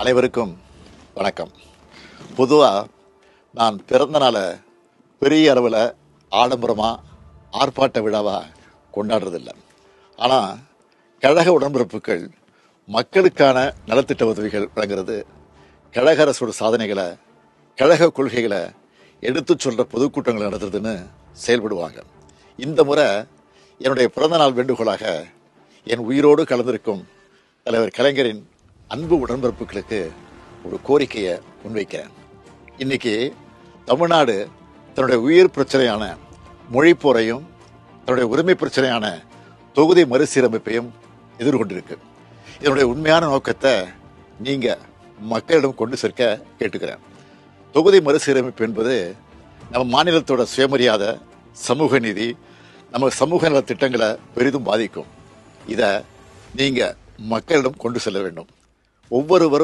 அனைவருக்கும் வணக்கம். பொதுவாக நான் பிறந்த நாளை பெரிய அளவில் ஆடம்பரமாக ஆர்ப்பாட்ட விழாவாக கொண்டாடுறதில்லை. ஆனால் கழக உடன்பிறப்புகள் மக்களுக்கான நலத்திட்ட உதவிகள் வழங்குறது கழக அரசோட சாதனைகளை கழக கொள்கைகளை எடுத்துச் சொல்கிற பொதுக்கூட்டங்கள் நடத்துறதுன்னு செயல்படுவாங்க. இந்த முறை என்னுடைய பிறந்தநாள் வேண்டுகோளாக என் உயிரோடு கலந்திருக்கும் தலைவர் கலைஞரின் அன்பு உடன்பிறப்புகளுக்கு ஒரு கோரிக்கையை முன்வைக்கிறேன். இன்னைக்கு தமிழ்நாடு தன்னுடைய உயிர் பிரச்சனையான மொழிப்போரையும் தன்னுடைய உரிமை பிரச்சனையான தொகுதி மறுசீரமைப்பையும் எதிர்கொண்டிருக்கு. இதனுடைய உண்மையான நோக்கத்தை நீங்கள் மக்களிடம் கொண்டு சேர்க்க கேட்டுக்கிறேன். தொகுதி மறுசீரமைப்பு என்பது நம்ம மாநிலத்தோட சுயமரியாதை சமூக நீதி நம்ம சமூக நல திட்டங்களை பெரிதும் பாதிக்கும். இதை நீங்கள் மக்களிடம் கொண்டு செல்ல வேண்டும். ஒவ்வொருவரும்